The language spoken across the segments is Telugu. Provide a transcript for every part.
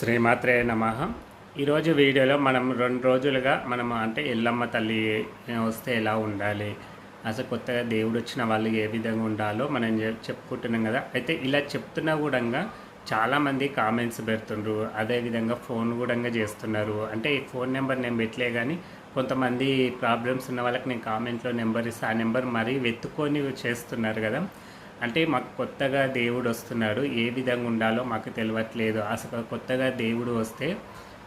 శ్రీమాత్రే నమ. ఈరోజు వీడియోలో మనం రెండు రోజులుగా మనం అంటే ఎల్లమ్మ తల్లి వస్తే ఎలా ఉండాలి? అసలు కొత్తగా దేవుడు వచ్చిన వాళ్ళు ఏ విధంగా ఉండాలో మనం చెప్పుకుంటున్నాం కదా. అయితే ఇలా చెప్తున్నా కూడా చాలామంది కామెంట్స్ పెడుతుండ్రు. అదేవిధంగా ఫోన్ కూడా చేస్తున్నారు. అంటే ఈ ఫోన్ నెంబర్ నేను పెట్టలే కానీ కొంతమంది ప్రాబ్లమ్స్ ఉన్న వాళ్ళకి నేను కామెంట్లో నెంబర్ ఇస్తే. ఆ నెంబర్ మరీ వెతుక్కొని చేస్తున్నారు కదా. అంటే మాకు కొత్తగా దేవుడు వస్తున్నాడు. ఏ విధంగా ఉండాలో మాకు తెలియట్లేదు అసలు కొత్తగా దేవుడు వస్తే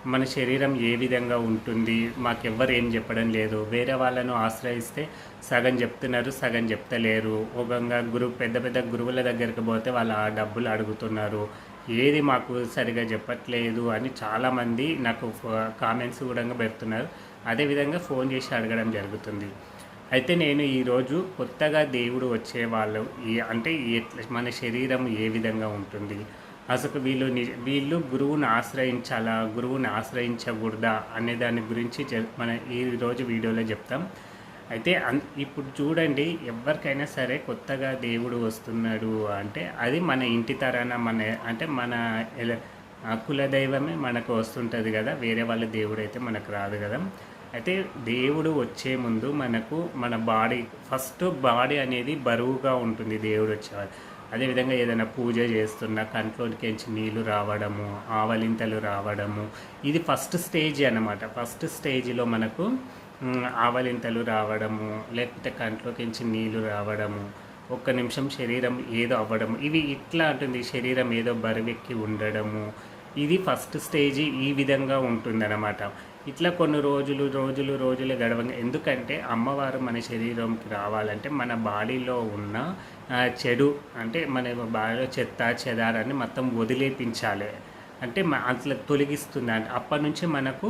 మన శరీరం ఏ విధంగా ఉంటుంది? మాకెవ్వరు ఏం చెప్పడం లేదు. వేరే వాళ్ళను ఆశ్రయిస్తే సగం చెప్తున్నారు సగం చెప్తలేరు. ఒకంగా గురు పెద్ద పెద్ద గురువుల దగ్గరికి పోతే వాళ్ళు ఆ డబ్బులు అడుగుతున్నారు. ఏది మాకు సరిగా చెప్పట్లేదు అని చాలామంది నాకు కామెంట్స్ కూడా పెడుతున్నారు. అదేవిధంగా ఫోన్ చేసి అడగడం జరుగుతుంది. అయితే నేను ఈరోజు కొత్తగా దేవుడు వచ్చేవాళ్ళు. ఈ అంటే మన శరీరం ఏ విధంగా ఉంటుంది? అసలు వీళ్ళు ని- వీళ్ళు గురువుని ఆశ్రయించాలా? గురువుని ఆశ్రయించకూడదా? అనే దాని గురించి మన ఈరోజు వీడియోలో చెప్తాం. అయితే అన్- ఇప్పుడు చూడండి ఎవరికైనా సరే కొత్తగా దేవుడు వస్తున్నాడు అంటే అది మన ఇంటి తరాన మన అంటే మన కులదైవమే మనకు వస్తుంటుంది కదా? వేరే వాళ్ళ దేవుడు అయితే మనకు రాదు కదా? అయితే దేవుడు వచ్చే ముందు మనకు మన బాడీ ఫస్ట్ బాడీ అనేది బరువుగా ఉంటుంది దేవుడు వచ్చేవాడు. అదేవిధంగా ఏదైనా పూజ చేస్తున్నా కంట్లోకి నీళ్ళు రావడము ఆవలింతలు రావడము ఇది ఫస్ట్ స్టేజ్ అన్నమాట. ఫస్ట్ స్టేజ్లో మనకు ఆవలింతలు రావడము లేకపోతే కంట్లోకి నీళ్ళు రావడము ఒక్క నిమిషం శరీరం ఏదో అవ్వడము ఇవి ఇట్లా ఉంటుంది శరీరం ఏదో బరువెక్కి ఉండడము ఇది ఫస్ట్ స్టేజ్ ఈ విధంగా ఉంటుందన్నమాట. ఇట్లా కొన్ని రోజులు రోజులు రోజులు గడవంగా. ఎందుకంటే అమ్మవారు మన శరీరంకి రావాలంటే మన బాడీలో ఉన్న చెడు అంటే మన బాడీలో చెత్త చెదారాన్ని మొత్తం వదిలేపించాలి. అంటే అట్లా తొలగిస్తుంది. అంటే అప్పటి నుంచి మనకు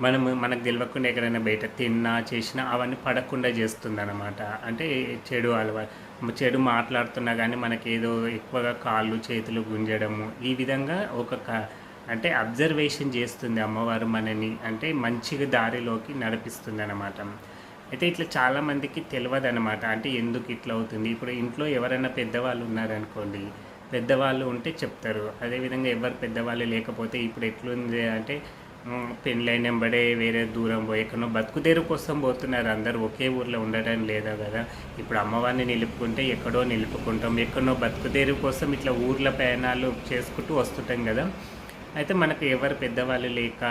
మనం మనకు తెలియకుండా ఎక్కడైనా బయట తిన్నా చేసినా అవన్నీ పడకుండా చేస్తుంది అనమాట అంటే చెడు అలవాటు చెడు మాట్లాడుతున్నా కానీ మనకి ఏదో ఎక్కువగా కాళ్ళు చేతులు గుంజడము ఈ విధంగా ఒక క- అంటే అబ్జర్వేషన్ చేస్తుంది అమ్మవారు మనని అంటే మంచిగా దారిలోకి నడిపిస్తుంది అనమాట అయితే ఇట్లా చాలామందికి తెలియదు అనమాట అంటే ఎందుకు ఇట్లా అవుతుంది? ఇప్పుడు ఇంట్లో ఎవరైనా పెద్దవాళ్ళు ఉన్నారనుకోండి పెద్దవాళ్ళు ఉంటే చెప్తారు. అదేవిధంగా ఎవరు పెద్దవాళ్ళు లేకపోతే ఇప్పుడు ఎట్లుంది అంటే పెళ్ళైన వెంబడే వేరే దూరం పోయకనో ఎక్కడో కోసం పోతున్నారు అందరూ. ఒకే ఊర్లో ఉండడం లేదా కదా? ఇప్పుడు అమ్మవారిని నిలుపుకుంటే ఎక్కడో నిలుపుకుంటాం ఎక్కడో బతుకుదేరు కోసం ఇట్లా ఊర్ల ప్రయాణాలు చేసుకుంటూ వస్తుంటాం కదా? అయితే మనకు ఎవరు పెద్దవాళ్ళు లేక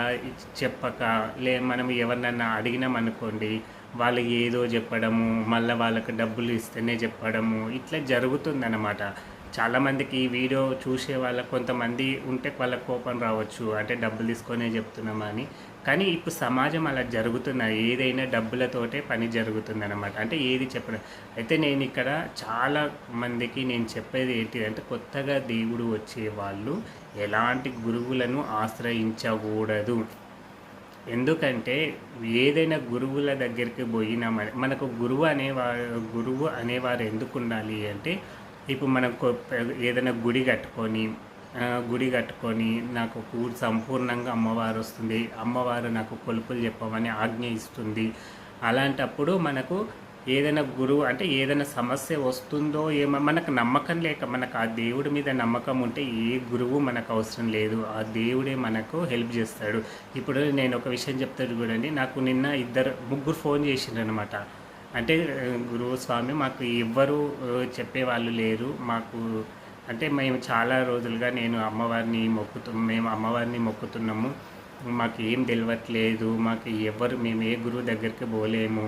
చెప్పక లే మనం ఎవరినన్నా అడిగినాం అనుకోండి వాళ్ళు ఏదో చెప్పడము మళ్ళీ వాళ్ళకి డబ్బులు ఇస్తేనే చెప్పడము ఇట్లా జరుగుతుందన్నమాట. చాలామందికి ఈ వీడియో చూసే వాళ్ళ కొంతమంది ఉంటే వాళ్ళ కోపం రావచ్చు అంటే డబ్బులు తీసుకొనే చెప్తున్నామని కానీ ఇప్పుడు సమాజం అలా జరుగుతున్న ఏదైనా డబ్బులతోటే పని జరుగుతుందన్నమాట. అంటే ఏది చెప్పడం అయితే నేను ఇక్కడ చాలా మందికి నేను చెప్పేది ఏంటి అంటే కొత్తగా దేవుడు వచ్చే వాళ్ళు ఎలాంటి గురువులను ఆశ్రయించకూడదు. ఎందుకంటే ఏదైనా గురువుల దగ్గరికి పోయినామని మనకు గురువు అనేవారు గురువు అనేవారు ఎందుకు ఉండాలి అంటే ఇప్పుడు మనం కొ- ఏదైనా గుడి కట్టుకొని గుడి కట్టుకొని నాకు పూర్ సంపూర్ణంగా అమ్మవారు వస్తుంది అమ్మవారు నాకు కొలుపులు చెప్పమని ఆజ్ఞ ఇస్తుంది. అలాంటప్పుడు మనకు ఏదైనా గురువు అంటే ఏదైనా సమస్య వస్తుందో ఏమో మనకు నమ్మకం లేక మనకు ఆ దేవుడి మీద నమ్మకం ఉంటే ఏ గురువు మనకు అవసరం లేదు. ఆ దేవుడే మనకు హెల్ప్ చేస్తాడు. ఇప్పుడు నేను ఒక విషయం చెప్తాను చూడండి. నాకు నిన్న ఇద్దరు ముగ్గురు ఫోన్ చేసిండ్రు అనమాట అంటే గురువు స్వామి మాకు ఎవ్వరు చెప్పేవాళ్ళు లేరు. మాకు అంటే మేము చాలా రోజులుగా నేను అమ్మవారిని మొక్కుతు మేము అమ్మవారిని మొక్కుతున్నాము. మాకు ఏం తెలియట్లేదు మాకు ఎవరు మేము ఏ గురువు దగ్గరికి పోలేము.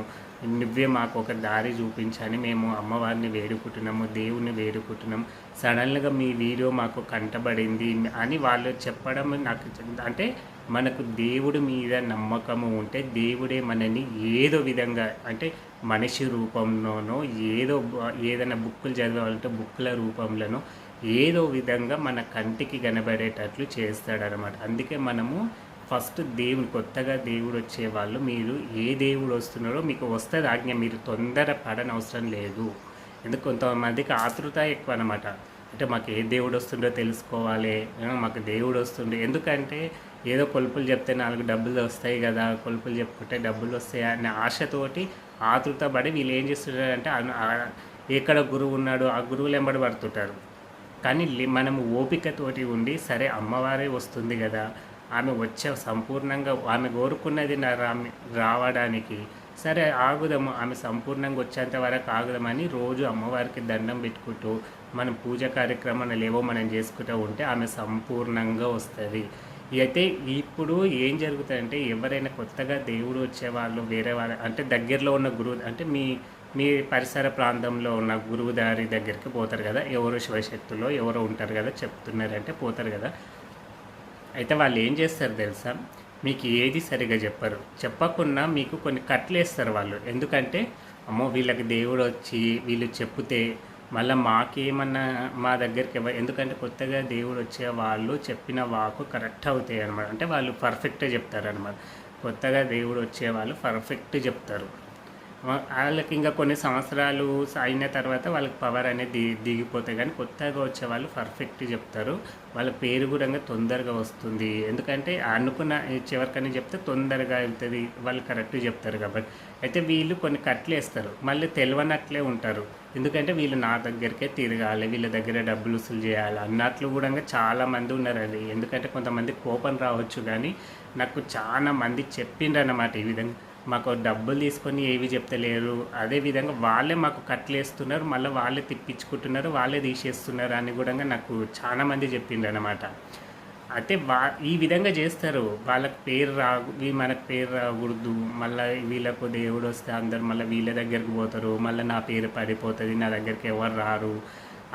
నువ్వే మాకు ఒక దారి చూపించని మేము అమ్మవారిని వేడుకుంటున్నాము దేవుణ్ణి వేడుకుంటున్నాం సడన్గా మీ వీడియో మాకు కంటబడింది అని వాళ్ళు చెప్పడం నాకు అంటే మనకు దేవుడి మీద నమ్మకము ఉంటే దేవుడే మనని ఏదో విధంగా అంటే మనిషి రూపంలోనో ఏదో ఏదైనా బుక్కులు చదవాలంటే బుక్కుల రూపంలోనో ఏదో విధంగా మన కంటికి కనబడేటట్లు చేస్తాడనమాట అందుకే మనము ఫస్ట్ దేవుడు కొత్తగా దేవుడు వచ్చేవాళ్ళు మీరు ఏ దేవుడు వస్తున్నారో మీకు వస్తుంది ఆజ్ఞ. మీరు తొందర పడని అవసరం లేదు. ఎందుకు? కొంతమందికి ఆతృత ఎక్కువ అనమాట అంటే మాకు ఏ దేవుడు వస్తుండో తెలుసుకోవాలి. మాకు దేవుడు వస్తుండే. ఎందుకంటే ఏదో కొలుపులు చెప్తే నాలుగు డబ్బులు వస్తాయి కదా కొలుపులు చెప్పుకుంటే డబ్బులు వస్తాయి అనే ఆశతోటి ఆతృత పడి వీళ్ళు ఏం చేస్తుంటారంటే ఎక్కడ గురువు ఉన్నాడు ఆ గురువులు ఎంబడి పడుతుంటారు. కానీ మనం మనము ఓపికతోటి ఉండి సరే అమ్మవారే వస్తుంది కదా ఆమె వచ్చే సంపూర్ణంగా ఆమె కోరుకున్నది నా రావడానికి. సరే ఆగుదాము. ఆమె సంపూర్ణంగా వచ్చేంత వరకు ఆగుదామని రోజు అమ్మవారికి దండం పెట్టుకుంటూ మనం పూజ కార్యక్రమాలు ఏవో మనం చేసుకుంటూ ఉంటే ఆమె సంపూర్ణంగా వస్తుంది. అయితే ఇప్పుడు ఏం జరుగుతుందంటే ఎవరైనా కొత్తగా దేవుడు వచ్చేవాళ్ళు వేరే వాళ్ళు అంటే దగ్గరలో ఉన్న గురువు అంటే మీ మీ పరిసర ప్రాంతంలో ఉన్న గురువు దారి దగ్గరికి పోతారు కదా. ఎవరు శివశక్తులు ఎవరు ఉంటారు కదా చెప్తున్నారంటే పోతారు కదా. అయితే వాళ్ళు ఏం చేస్తారు తెలుసా? మీకు ఏది సరిగా చెప్పరు. చెప్పకుండా మీకు కొన్ని కట్లు వేస్తారు వాళ్ళు. ఎందుకంటే అమ్మో వీళ్ళకి దేవుడు వచ్చి వీళ్ళు చెప్తే మళ్ళీ మాకేమన్నా మా దగ్గరికి ఎందుకంటే కొత్తగా దేవుడు వచ్చే వాళ్ళు చెప్పిన వాకు కరెక్ట్ అవుతాయి అనమాట అంటే వాళ్ళు పర్ఫెక్ట్గా చెప్తారు అనమాట కొత్తగా దేవుడు వచ్చే వాళ్ళు పర్ఫెక్ట్ చెప్తారు. వాళ్ళకి ఇంకా కొన్ని సంవత్సరాలు అయిన తర్వాత వాళ్ళకి పవర్ అనేది దిగి దిగిపోతాయి. కానీ కొత్తగా వచ్చే వాళ్ళు పర్ఫెక్ట్ చెప్తారు. వాళ్ళ పేరు కూడా ఇంకా తొందరగా వస్తుంది. ఎందుకంటే అనుకున్న చివరికని చెప్తే తొందరగా వెళ్తుంది. వాళ్ళు కరెక్ట్ చెప్తారు కాబట్టి. అయితే వీళ్ళు కొన్ని కట్లు వేస్తారు. మళ్ళీ తెలియనట్లే ఉంటారు. ఎందుకంటే వీళ్ళు నా దగ్గరికే తిరగాలి. వీళ్ళ దగ్గర డబ్బులు వసూలు చేయాలి అన్నట్లు కూడా చాలామంది ఉన్నారండి. ఎందుకంటే కొంతమంది కోపం రావచ్చు కానీ నాకు చాలా మంది చెప్పిండ్రన్నమాట ఈ విధంగా. మాకు డబ్బులు తీసుకొని ఏవి చెప్తలేరు. అదే విధంగా వాళ్ళే మాకు కట్లేస్తున్నారు మళ్ళీ వాళ్ళే తిప్పించుకుంటున్నారు. వాళ్ళే తీసేస్తున్నారు అని కూడా నాకు చాలామంది చెప్పిండ్రు అనమాట అయితే వా ఈ విధంగా చేస్తారు. వాళ్ళకి పేరు రా మనకు పేరు రాకూడదు. మళ్ళీ వీళ్ళకు దేవుడు వస్తే అందరు మళ్ళీ వీళ్ళ దగ్గరికి పోతారు. మళ్ళీ నా పేరు పడిపోతుంది. నా దగ్గరికి ఎవరు రారు.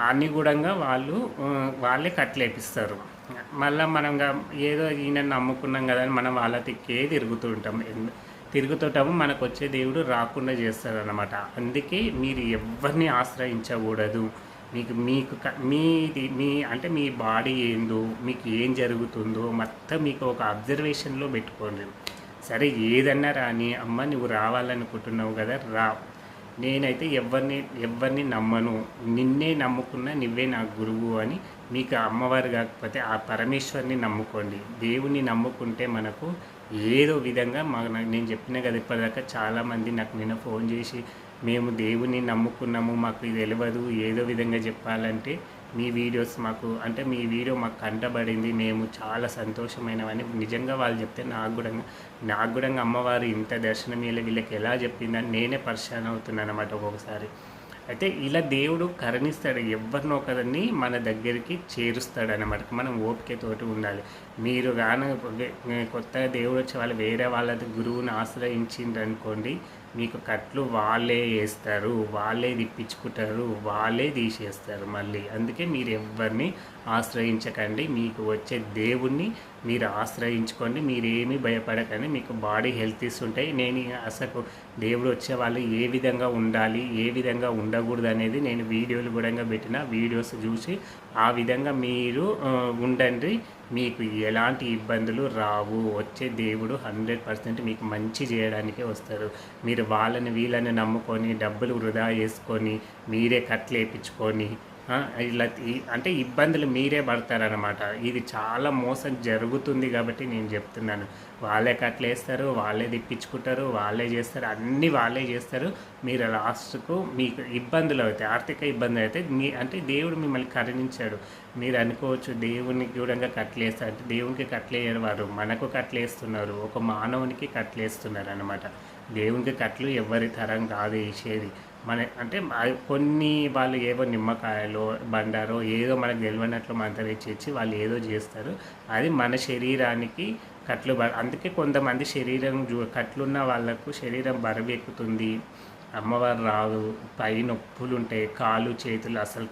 అన్నీ కూడా వాళ్ళు వాళ్ళే కట్లేపిస్తారు మళ్ళీ మనం ఏదో ఈయన నమ్ముకున్నాం కదా అని మనం వాళ్ళ తిక్కే తిరుగుతూ ఉంటాం. తిరుగుతుంటాము మనకు వచ్చే దేవుడు రాకుండా చేస్తాడనమాట అందుకే మీరు ఎవరిని ఆశ్రయించకూడదు. మీకు మీకు మీది మీ అంటే మీ బాడీ ఏందో మీకు ఏం జరుగుతుందో మొత్తం మీకు ఒక అబ్జర్వేషన్లో పెట్టుకోండి. సరే ఏదన్నా రాని అమ్మ నువ్వు రావాలనుకుంటున్నావు కదా రా. నేనైతే ఎవరిని ఎవరిని నమ్మను. నిన్నే నమ్ముకున్నా నువ్వే నా గురువు అని మీకు అమ్మవారు కాకపోతే ఆ పరమేశ్వరిని నమ్ముకోండి. దేవుని నమ్ముకుంటే మనకు ఏదో విధంగా మన నేను చెప్పిన కదా ఇప్పటిదాకా చాలామంది నాకు నిన్న ఫోన్ చేసి మేము దేవుని నమ్ముకున్నాము మాకు ఇది తెలియదు ఏదో విధంగా చెప్పాలంటే మీ వీడియోస్ మాకు అంటే మీ వీడియో మాకు కంటబడింది మేము చాలా సంతోషమైనవని నిజంగా వాళ్ళు చెప్తే నాకు కూడా నాకు కూడా అమ్మవారు ఇంత దర్శనం ఇలా వీళ్ళకి ఎలా చెప్పిందని నేనే పరిశాన్ అవుతున్నాను అనమాట ఒక్కొక్కసారి. అయితే ఇలా దేవుడు కరణిస్తాడు ఎవరినో ఒకరిని మన దగ్గరికి చేరుస్తాడు అన్నమాట మనం ఓపికతోటి ఉండాలి. మీరు కానీ కొత్తగా దేవుడు వచ్చే వాళ్ళు వేరే వాళ్ళ గురువుని ఆశ్రయించిండ్రు అనుకోండి మీకు కట్లు వాళ్ళే వేస్తారు వాళ్ళే తిప్పించుకుంటారు వాళ్ళే తీసేస్తారు మళ్ళీ. అందుకే మీరు ఎవరిని ఆశ్రయించకండి. మీకు వచ్చే దేవుణ్ణి మీరు ఆశ్రయించుకోండి మీరేమీ భయపడకండి మీకు బాడీ హెల్త్ ఉంటాయి. నేను అసలు దేవుడు వచ్చే వాళ్ళు ఏ విధంగా ఉండాలి ఏ విధంగా ఉండకూడదు అనేది నేను వీడియోలు కూడా పెట్టిన వీడియోస్ చూసి ఆ విధంగా మీరు ఉండండి. మీకు ఎలాంటి ఇబ్బందులు రావు. వచ్చే దేవుడు హండ్రెడ్ పర్సెంట్ మీకు మంచి చేయడానికే వస్తారు. మీరు వాళ్ళని వీళ్ళని నమ్ముకొని డబ్బులు వృధా చేసుకొని మీరే కట్లు వేయించుకొని ఇలా అంటే ఇబ్బందులు మీరే పడతారనమాట ఇది చాలా మోసం జరుగుతుంది కాబట్టి నేను చెప్తున్నాను. వాళ్ళే కట్లేస్తారు వాళ్ళే తిప్పించుకుంటారు వాళ్ళే చేస్తారు అన్నీ వాళ్ళే చేస్తారు. మీరు లాస్ట్కు మీకు ఇబ్బందులు అవుతాయి ఆర్థిక ఇబ్బంది అయితే మీ అంటే దేవుడు మిమ్మల్ని కరుణించాడు. మీరు అనుకోవచ్చు దేవునికి కూడా కట్లేస్తారు అంటే దేవునికి కట్లేయరు వారు. మనకు కట్లేస్తున్నారు ఒక మానవునికి కట్లేస్తున్నారు అనమాట దేవునికి కట్లు ఎవరి తరం కాదు వేసేది మన అంటే కొన్ని వాళ్ళు ఏవో నిమ్మకాయలో బండారో ఏదో మనకు తెలియనట్లు మంత్రం ఇచ్చి వాళ్ళు ఏదో చేస్తారు. అది మన శరీరానికి కట్లు అందుకే కొంతమంది శరీరం కట్లున్న వాళ్ళకు శరీరం బరువెక్కుతుంది అమ్మవారు రాదు పై నొప్పులు ఉంటాయి కాలు చేతులు అసలు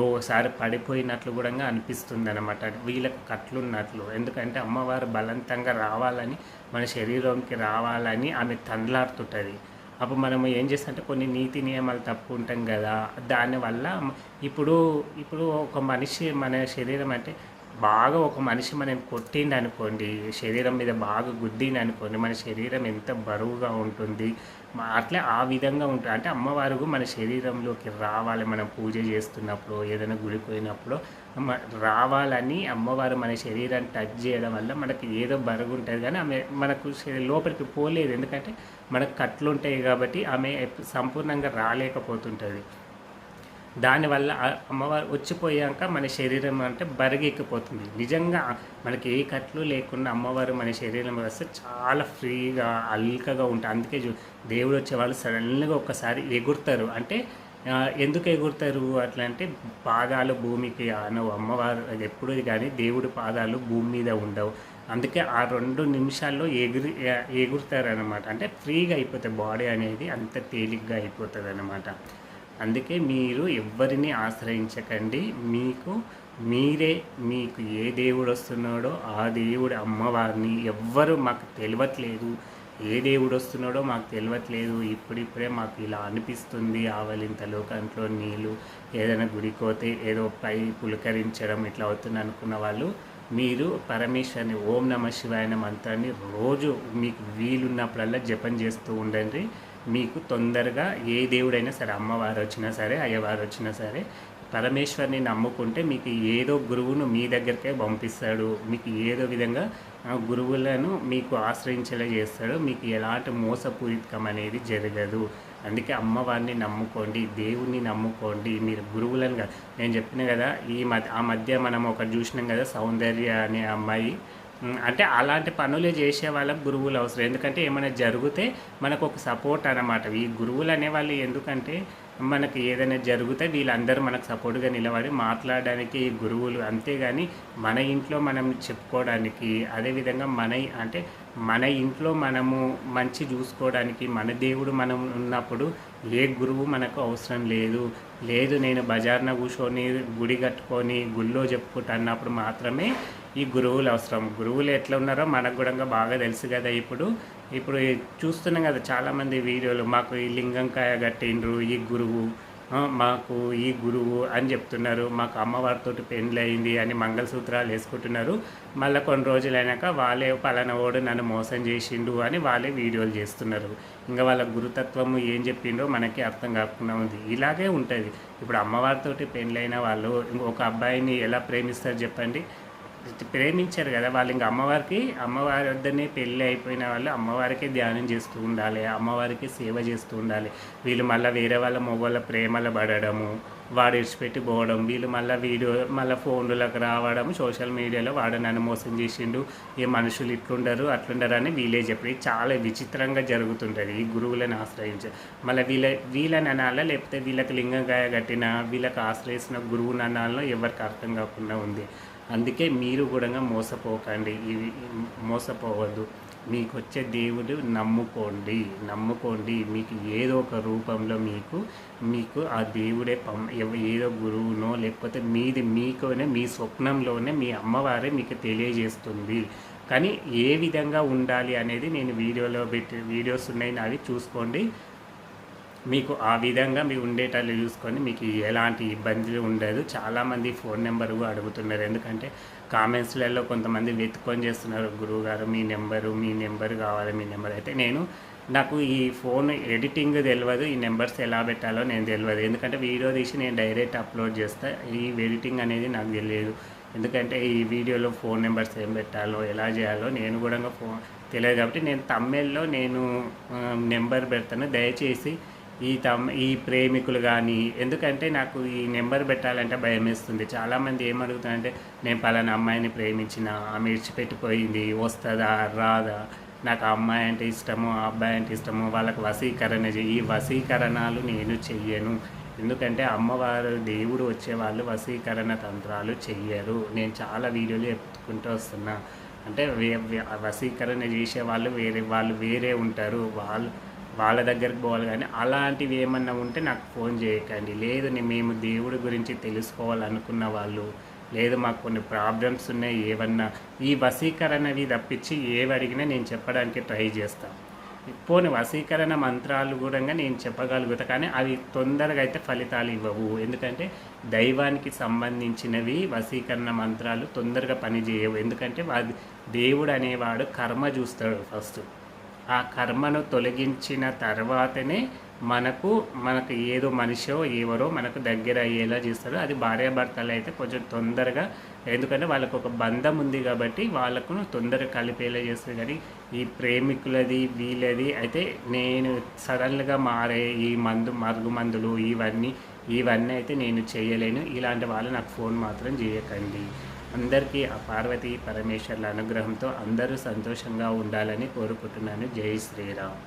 ఓసారి పడిపోయినట్లు కూడా అనిపిస్తుంది అనమాట వీళ్ళకి కట్లున్నట్లు. ఎందుకంటే అమ్మవారు బలవంతంగా రావాలని మన శరీరంకి రావాలని ఆమె తండ్లాడుతుంటుంది. అప్పుడు మనం ఏం చేస్తామంటే కొన్ని నీతి నియమాలు తప్పు ఉంటాం కదా దానివల్ల ఇప్పుడు ఇప్పుడు ఒక మనిషి మన శరీరం అంటే బాగా ఒక మనిషి మనం కొట్టిండు అనుకోండి శరీరం మీద బాగా గుద్దిండు అనుకోండి మన శరీరం ఎంత బరువుగా ఉంటుంది అట్లా అట్లే ఆ విధంగా ఉంటుంది అంటే అమ్మవారు మన శరీరంలోకి రావాలి మనం పూజ చేస్తున్నప్పుడు ఏదైనా గుడిపోయినప్పుడు రావాలని అమ్మవారు మన శరీరాన్ని టచ్ చేయడం వల్ల మనకి ఏదో బరువు ఉంటుంది కానీ ఆమె మనకు లోపలికి పోలేదు. ఎందుకంటే మనకు కట్లు ఉంటాయి కాబట్టి ఆమె సంపూర్ణంగా రాలేకపోతుంటుంది. దానివల్ల అమ్మవారు వచ్చిపోయాక మన శరీరం అంటే బరిగెక్కిపోతుంది. నిజంగా మనకి ఏ కట్లు లేకుండా అమ్మవారు మన శరీరం వస్తే చాలా ఫ్రీగా అల్కగా ఉంటుంది అందుకే చూ- దేవుడు వచ్చే వాళ్ళు సడన్గా ఒక్కసారి ఎగురుతారు. అంటే ఎందుకు ఎగురుతారు? అట్లా అంటే పాదాలు భూమికి అనవు. అమ్మవారు అది ఎప్పుడు కానీ దేవుడి పాదాలు భూమి మీద ఉండవు. అందుకే ఆ రెండు నిమిషాల్లో ఎగురి ఎగురుతారనమాట అంటే ఫ్రీగా అయిపోతుంది బాడీ అనేది అంత తేలిగ్గా అయిపోతుంది అనమాట అందుకే మీరు ఎవ్వరిని ఆశ్రయించకండి. మీకు మీరే మీకు ఏ దేవుడు వస్తున్నాడో ఆ దేవుడు అమ్మవారిని ఎవ్వరు మాకు తెలియట్లేదు ఏ దేవుడు వస్తున్నాడో మాకు తెలియట్లేదు ఇప్పుడిప్పుడే మాకు ఇలా అనిపిస్తుంది. ఆవలింత లోకంట్లో నీళ్ళు ఏదైనా గుడికోతే ఏదో పై పులకరించడం ఇట్లా అవుతుంది అనుకున్న వాళ్ళు మీరు పరమేశ్వరిని ఓం నమ శివాయన మంత్రాన్ని రోజు మీకు వీలున్నప్పుడల్లా జపం చేస్తూ ఉండండి. మీకు తొందరగా ఏ దేవుడైనా సరే అమ్మవారు వచ్చినా సరే అయ్యవారు వచ్చినా సరే పరమేశ్వరిని నమ్ముకుంటే మీకు ఏదో గురువును మీ దగ్గరికే పంపిస్తాడు. మీకు ఏదో విధంగా ఆ గురువులను మీకు ఆశ్రయించేలా చేస్తాడు. మీకు ఎలాంటి మోసపూరితం అనేది జరగదు. అందుకే అమ్మవారిని నమ్ముకోండి దేవుణ్ణి నమ్ముకోండి. మీరు గురువులను కదా. నేను చెప్పిన కదా ఈ మధ్య ఆ మధ్య మనం ఒకటి చూసినాం కదా సౌందర్య అనే అమ్మాయి. అంటే అలాంటి పనులు చేసే వాళ్ళకి గురువులు అవసరం. ఎందుకంటే ఏమైనా జరిగితే మనకు ఒక సపోర్ట్ అన్నమాట. ఈ గురువులు అనేవాళ్ళు ఎందుకంటే మనకి ఏదైనా జరిగితే వీళ్ళందరూ మనకు సపోర్ట్గా నిలబడి మాట్లాడడానికి ఈ గురువులు. అంతేగాని మన ఇంట్లో మనం చెప్పుకోవడానికి అదేవిధంగా మన అంటే మన ఇంట్లో మనము మంచి చూసుకోవడానికి మన దేవుడు మనం ఉన్నప్పుడు ఏ గురువు మనకు అవసరం లేదు. లేదు నేను బజార్న కూర్చొని గుడి కట్టుకొని గుళ్ళో చెప్పుకుంటా అన్నప్పుడు మాత్రమే ఈ గురువులు అవసరం. గురువులు ఎట్లా ఉన్నారో మనకు కూడా బాగా తెలుసు కదా ఇప్పుడు. ఇప్పుడు చూస్తున్నాం కదా చాలామంది వీడియోలు మాకు ఈ లింగంకాయ కట్టిండ్రు ఈ గురువు మాకు ఈ గురువు అని చెప్తున్నారు. మాకు అమ్మవారితోటి పెండ్లి అయింది అని మంగళసూత్రాలు వేసుకుంటున్నారు. మళ్ళీ కొన్ని రోజులు అయినాక వాళ్ళే పలానవాడు ఓడు నన్ను మోసం చేసిండు అని వాళ్ళే వీడియోలు చేస్తున్నారు. ఇంకా వాళ్ళ గురుతత్వము ఏం చెప్పిండో మనకి అర్థం కాకుండా ఉంది. ఇలాగే ఉంటుంది. ఇప్పుడు అమ్మవారితోటి పెండ్లైన వాళ్ళు ఒక అబ్బాయిని ఎలా ప్రేమిస్తారు చెప్పండి? ప్రేమించారు కదా వాళ్ళు ఇంకా అమ్మవారికి అమ్మవారి వద్దనే పెళ్ళి అయిపోయిన వాళ్ళు అమ్మవారికి ధ్యానం చేస్తూ ఉండాలి అమ్మవారికి సేవ చేస్తూ ఉండాలి. వీళ్ళు మళ్ళీ వేరే వాళ్ళ మొగోళ్ళ ప్రేమలో పడడము వాడు ఇడిచిపెట్టి పోవడం వీళ్ళు మళ్ళీ వీడియో మళ్ళీ ఫోన్లకు రావడం సోషల్ మీడియాలో వాడు నన్ను మోసం చేసిండు ఏ మనుషులు ఇట్లుండరు అట్లుండరు అని వీళ్ళే చెప్పి చాలా విచిత్రంగా జరుగుతుంటుంది ఈ గురువులను ఆశ్రయించి. మళ్ళీ వీళ్ళ వీళ్ళని అనాలా లేకపోతే వీళ్ళకి లింగంగాయ కట్టిన వీళ్ళకి ఆశ్రయించిన గురువుని అనాలో ఎవరికి అర్థం కాకుండా ఉంది. అందుకే మీరు కూడా మోసపోకండి. ఇవి మోసపోవద్దు. మీకు వచ్చే దేవుడు నమ్ముకోండి. నమ్ముకోండి. మీకు ఏదో ఒక రూపంలో మీకు మీకు ఆ దేవుడే పం ఏదో గురువునో లేకపోతే మీది మీకోనే మీ స్వప్నంలోనే మీ అమ్మవారే మీకు తెలియజేస్తుంది. కానీ ఏ విధంగా ఉండాలి అనేది నేను వీడియోలో పెట్టి వీడియోస్ ఉన్నాయి అవి చూసుకోండి. మీకు ఆ విధంగా మీ ఉండేటట్లు చూసుకొని మీకు ఎలాంటి ఇబ్బందులు ఉండదు. చాలామంది ఫోన్ నెంబర్ కూడా అడుగుతున్నారు. ఎందుకంటే కామెంట్స్లలో కొంతమంది వెతుక్కొని చేస్తున్నారు. గురువుగారు మీ నెంబరు మీ నెంబర్ కావాలి మీ నెంబర్. అయితే నేను నాకు ఈ ఫోన్ ఎడిటింగ్ తెలియదు ఈ నెంబర్స్ ఎలా పెట్టాలో నేను తెలియదు ఎందుకంటే వీడియో తీసి నేను డైరెక్ట్ అప్లోడ్ చేస్తా. ఈ ఎడిటింగ్ అనేది నాకు తెలియదు. ఎందుకంటే ఈ వీడియోలో ఫోన్ నెంబర్స్ ఏం పెట్టాలో ఎలా చేయాలో నేను కూడా ఫోన్ తెలియదు. కాబట్టి నేను తమిళ్ళో నేను నెంబర్ పెడతాను. దయచేసి ఈ తమ్ ఈ ప్రేమికులు కానీ ఎందుకంటే నాకు ఈ నెంబర్ పెట్టాలంటే భయం వేస్తుంది చాలామంది ఏమడుగుతారంటే నేను పలానా అమ్మాయిని ప్రేమించిన ఆమె ఇడిచిపెట్టిపోయింది వస్తుందా రాదా? నాకు అమ్మాయి అంటే ఇష్టము ఆ అబ్బాయి అంటే ఇష్టము వాళ్ళకు వశీకరణ ఈ వశీకరణాలు నేను చెయ్యను. ఎందుకంటే అమ్మవారు దేవుడు వచ్చేవాళ్ళు వశీకరణ తంత్రాలు చెయ్యరు. నేను చాలా వీడియోలు చెప్పుకుంటూ వస్తున్నా. అంటే వే- వశీకరణ చేసే వాళ్ళు వేరే వాళ్ళు వేరే ఉంటారు. వాళ్ళు వాళ్ళ దగ్గరికి పోవాలి కానీ అలాంటివి ఏమన్నా ఉంటే నాకు ఫోన్ చేయకండి. లేదు మేము దేవుడి గురించి తెలుసుకోవాలనుకున్న వాళ్ళు లేదు మాకు కొన్ని ప్రాబ్లమ్స్ ఉన్నాయి ఏమన్నా ఈ వశీకరణవి తప్పించి ఏవి అడిగినా నేను చెప్పడానికి ట్రై చేస్తాను పోని వశీకరణ మంత్రాలు కూడా నేను చెప్పగలుగుతా కానీ అవి తొందరగా అయితే ఫలితాలు ఇవ్వవు. ఎందుకంటే దైవానికి సంబంధించినవి వశీకరణ మంత్రాలు తొందరగా పనిచేయవు. ఎందుకంటే వాది దేవుడు అనేవాడు కర్మ చూస్తాడు ఫస్ట్. ఆ కర్మను తొలగించిన తర్వాతనే మనకు మనకు ఏదో మనిషో ఎవరో మనకు దగ్గర అయ్యేలా చేస్తారు అది భార్యాభర్తలు అయితే కొంచెం తొందరగా ఎందుకంటే వాళ్ళకు ఒక బంధం ఉంది కాబట్టి వాళ్ళకు తొందరగా కలిపేలా చేస్తుంది కానీ ఈ ప్రేమికులది వీళ్ళది అయితే నేను సడన్గా మారే ఈ మందు మరుగు మందులు ఇవన్నీ ఇవన్నీ అయితే నేను చేయలేను. ఇలాంటి వాళ్ళు నాకు ఫోన్ మాత్రం చేయకండి. అందరికీ ఆ పార్వతీ పరమేశ్వర్ల అనుగ్రహంతో అందరూ సంతోషంగా ఉండాలని కోరుకుంటున్నాను. జై శ్రీరామ్.